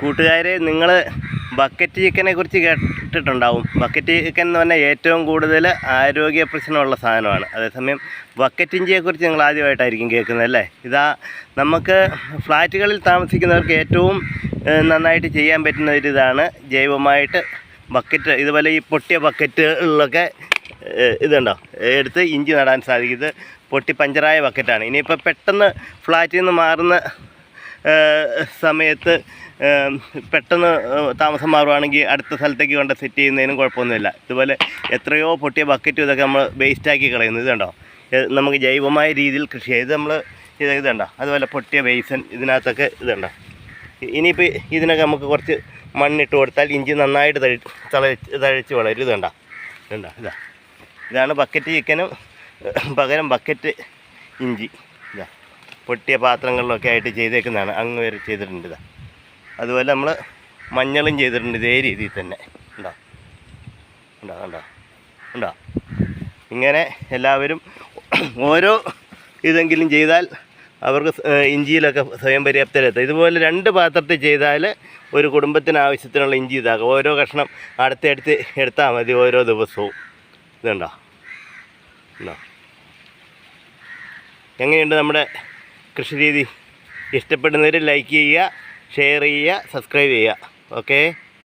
കൂട്ടുകാരെ നിങ്ങൾ ബക്കറ്റ് ചിക്കനെ കുറിച്ച് കേട്ടിട്ടുണ്ടാവും. ബക്കറ്റ് ചിക്കൻ എന്ന് പറഞ്ഞാൽ ഏറ്റവും കൂടുതൽ ആരോഗ്യ പ്രശ്നമുള്ള സാധനമാണ്. അതേസമയം ബക്കറ്റ് ഇഞ്ചിയെക്കുറിച്ച് നിങ്ങൾ ആദ്യമായിട്ടായിരിക്കും കേൾക്കുന്നത് അല്ലേ? ഇതാ നമുക്ക് ഫ്ലാറ്റുകളിൽ താമസിക്കുന്നവർക്ക് ഏറ്റവും നന്നായിട്ട് ചെയ്യാൻ പറ്റുന്ന ഒരു ഇതാണ് ജൈവമായിട്ട് ബക്കറ്റ് ഇതുപോലെ ഈ പൊട്ടിയ ബക്കറ്റുകളിലൊക്കെ ഇതുണ്ടോ? എടുത്ത് ഇഞ്ചി നടാൻ സാധിക്കും. ഇത് പൊട്ടി പഞ്ചറായ ബക്കറ്റാണ് ഇനിയിപ്പോൾ പെട്ടെന്ന് ഫ്ലാറ്റിൽ നിന്ന് മാറുന്ന സമയത്ത് പെട്ടെന്ന് താമസം മാറുവാണെങ്കിൽ അടുത്ത സ്ഥലത്തേക്ക് കൊണ്ട് സെറ്റ് ചെയ്യുന്നതിനും കുഴപ്പമൊന്നുമില്ല. ഇതുപോലെ എത്രയോ പൊട്ടിയ ബക്കറ്റും ഇതൊക്കെ നമ്മൾ വേസ്റ്റാക്കി കളയുന്നു. ഇതുണ്ടോ നമുക്ക് ജൈവമായ രീതിയിൽ കൃഷി ചെയ്ത് നമ്മൾ ഇത് ഇതുണ്ടോ അതുപോലെ പൊട്ടിയ ബേസൻ ഇതിനകത്തൊക്കെ ഇതുണ്ടോ ഇനിയിപ്പോൾ ഇതിനൊക്കെ നമുക്ക് കുറച്ച് മണ്ണിട്ട് കൊടുത്താൽ ഇഞ്ചി നന്നായിട്ട് തഴി തഴച്ച് തഴച്ച് വളരും. ഇതുണ്ടോ ഇതുണ്ടോ ഇതാ ഇതാണ് ബക്കറ്റ് ചിക്കനും പകരം ബക്കറ്റ് ഇഞ്ചി. ഇതാ. പൊട്ടിയ പാത്രങ്ങളിലൊക്കെ ആയിട്ട് ചെയ്തേക്കുന്നതാണ്. അങ്ങ് വരെ ചെയ്തിട്ടുണ്ട്. ഇതാ. അതുപോലെ നമ്മൾ മഞ്ഞളും ചെയ്തിട്ടുണ്ട് ഇതേ രീതിയിൽ തന്നെ. ഉണ്ടോ ഉണ്ടോ ഉണ്ടോ ഉണ്ടോ ഇങ്ങനെ എല്ലാവരും ഓരോ ഇതെങ്കിലും ചെയ്താൽ അവർക്ക് ഇഞ്ചിയിലൊക്കെ സ്വയം പര്യാപ്തരെത്താം ഇതുപോലെ രണ്ട് പാത്രത്തിൽ ചെയ്താൽ ഒരു കുടുംബത്തിന് ആവശ്യത്തിനുള്ള ഇഞ്ചി ഇതാക്കും. ഓരോ കഷ്ണം അടുത്തടുത്ത് എടുത്താൽ മതി ഓരോ ദിവസവും. ഇതുണ്ടോ? ഉണ്ടോ? എങ്ങനെയുണ്ട് നമ്മുടെ കൃഷി രീതി ഇഷ്ടപ്പെടുന്നവർ ലൈക്ക് ചെയ്യുക. ഷെയർ ചെയ്യുക സബ്സ്ക്രൈബ് ചെയ്യുക. ഓക്കേ?